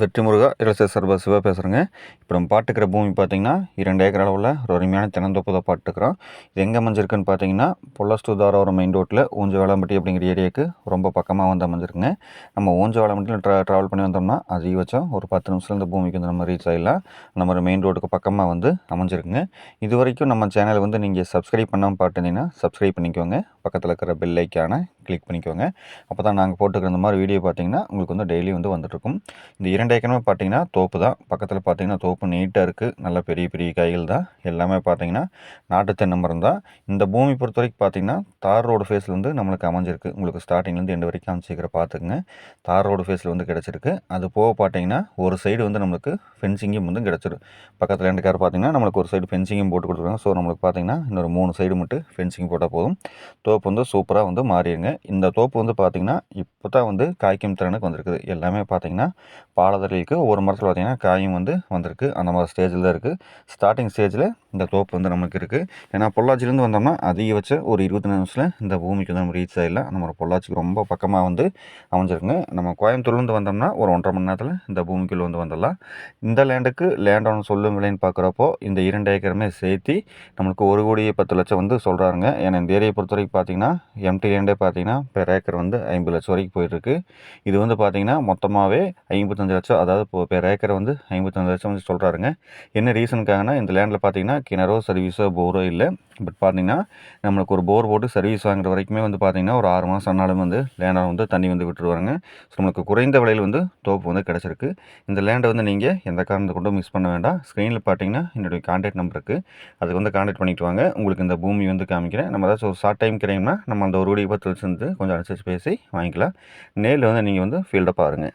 வெற்றி முருகா இலச சர்வ சிவா பேசுகிறேங்க இப்போ நம்ம பாட்டுக்கிற பூமி பார்த்திங்கன்னா இரண்டு ஏக்கர் அளவில் ஒரு அருமையான தென்னந்தோப்பு தான் பாட்டுக்கிறோம் இது எங்கே அமைஞ்சிருக்குன்னு பார்த்தீங்கன்னா பொல்லஸ் டூ தாராவரம் மெயின் ரோட்டில் ஊஞ்ச வேளாம்பட்டி அப்படிங்கிற ஏரியாவுக்கு ரொம்ப பக்கமாக வந்து அமைஞ்சிருக்குங்க. நம்ம ஊஞ்ச வேளாம்பட்டியில் ட்ரா ட்ராவல் பண்ணி வந்தோம்னா அதிகபட்சம் ஒரு பத்து நிமிஷம் இந்த பூமிக்கு வந்து நம்ம ரீச் ஆகிடலாம் நம்ம ஒரு மெயின் ரோட்டுக்கு பக்கமாக வந்து அமைஞ்சிருக்குங்க. இது வரைக்கும் நம்ம சேனலை வந்து நீங்கள் சப்ஸ்கிரைப் பண்ணாமல் பார்த்துருந்தீங்கன்னா சப்ஸ்கிரைப் பண்ணிக்கோங்க. பக்கத்தில் இருக்கிற பெல் ஐக்கான கிளிக் பண்ணிக்கோங்க. அப்போ தான் நாங்கள் போட்டுக்கிற இந்த மாதிரி வீடியோ பார்த்தீங்கன்னா உங்களுக்கு வந்து டெய்லி வந்து வந்துட்டுருக்கும். இந்த இரண்டு ஏக்கரமே பார்த்தீங்கன்னா தோப்பு தான். பக்கத்தில் பார்த்தீங்கன்னா தோப்பு நீட்டாக இருக்குது நல்ல பெரிய பெரிய காய்கள் தான். எல்லாமே பார்த்தீங்கன்னா நாட்டு தென்னை மரம் தான். இந்த பூமி பொறுத்த வரைக்கும் பார்த்தீங்கன்னா தார் ரோடு ஃபேஸில் வந்து நம்மளுக்கு அமைஞ்சிருக்கு. உங்களுக்கு ஸ்டார்டிங்லேருந்து எண்டு வரைக்கும் அமைச்சிக்கிற பார்த்துக்குங்க. தார் ரோடு ஃபேஸில் வந்து கிடச்சிருக்கு. அது போக பார்த்தீங்கன்னா ஒரு சைடு வந்து நம்மளுக்கு ஃபென்சிங்கும் வந்து கிடச்சிடும் பக்கத்தில் ரெண்டு கார் பார்த்தீங்கன்னா நம்மளுக்கு ஒரு சைடு ஃபென்சிங்கும் போட்டு கொடுத்துருக்காங்க ஸோ நம்மளுக்கு பார்த்தீங்கன்னா இன்னொரு மூணு சைடு மட்டும் ஃபென்சிங் போட்டால் போதும். தோப்பு வந்து சூப்பராக வந்து மாறிடுங்க. இந்த தோப்பு வந்து பார்த்திங்கன்னா இப்போ தான் வந்து காய்க்கும் திறனுக்கு வந்திருக்குது. எல்லாமே பார்த்திங்கன்னா பாலதரைக்கு ஒவ்வொரு மரத்தில் பார்த்திங்கன்னா காயும் வந்து வந்திருக்கு. அந்த மாதிரி ஸ்டேஜில் தான் இருக்குது ஸ்டார்டிங் ஸ்டேஜில் இந்த தோப்பு வந்து நமக்கு இருக்குது ஏன்னா பொள்ளாச்சிலேருந்து வந்தோம்னா அதிகபட்ச ஒரு இருபத்தி நிமிஷத்தில் இந்த பூமிக்கு வந்து நம்ம ரீச் ஆகிடலாம் நம்ம பொள்ளாச்சிக்கு ரொம்ப பக்கமாக வந்து அமைஞ்சிருக்குங்க நம்ம கோயம்புத்தூர்லேருந்து வந்தோம்னா ஒரு ஒன்றரை மணி நேரத்தில் இந்த பூமிக்குள்ளே வந்து வந்துடலாம். இந்த லேண்டுக்கு லேண்டோன்னு சொல்லும் விலைன்னு பார்க்குறப்போ இந்த இரண்டு ஏக்கருமே சேர்த்து நம்மளுக்கு ஒரு கோடி பத்து லட்சம் வந்து சொல்கிறாருங்க ஏன்னா இந்த ஏரியை பொறுத்த வரைக்கும் பார்த்தீங்கன்னா எம்டி லேண்டே பார்த்தீங்கன்னா பெர் ஏக்கர் வந்து ஐம்பது லட்சம் வரைக்கும் போயிட்டுருக்கு. இது வந்து பார்த்திங்கன்னா மொத்தமாகவே ஐம்பத்தஞ்சு லட்சம் அதாவது பெர் ஏக்கர் வந்து ஐம்பத்தஞ்சு லட்சம் வந்து சொல்கிறாருங்க என்ன ரீசனுக்காகனா இந்த லேண்டில் பார்த்தீங்கன்னா கிணறோ சர்வீஸோ போரோ இல்லை. பட் பார்த்தீங்கன்னா நம்மளுக்கு ஒரு போர் போட்டு சர்வீஸ் வாங்குற வரைக்குமே வந்து பார்த்தீங்கன்னா ஒரு ஆறு மாதம் ஆனாலும் வந்து லேண்டாக வந்து தண்ணி வந்து விட்டுருவாங்க ஸோ நம்மளுக்கு குறைந்த விலையில் வந்து தோப்பு வந்து கிடச்சிருக்கு. இந்த லேண்டை வந்து நீங்கள் எந்த காரணத்தை கொண்டும் மிஸ் பண்ண வேண்டாம். ஸ்க்ரீனில் பார்த்தீங்கன்னா என்னுடைய காண்டாக்ட் நம்பர் இருக்குது அதுக்கு வந்து காண்டாக்ட் பண்ணிட்டு வாங்க. உங்களுக்கு இந்த பூமி வந்து காமிக்கிறேன். நம்ம ஏதாச்சும் ஒரு ஷார்ட் டைம் கிடைக்கும்னா நம்ம அந்த ஒரு வீடியோ பற்றி வந்து கொஞ்சம் அனுசரித்து பேசி வாங்கிக்கலாம். நேரில் வந்து நீங்கள் வந்து ஃபீல்டை பாருங்கள்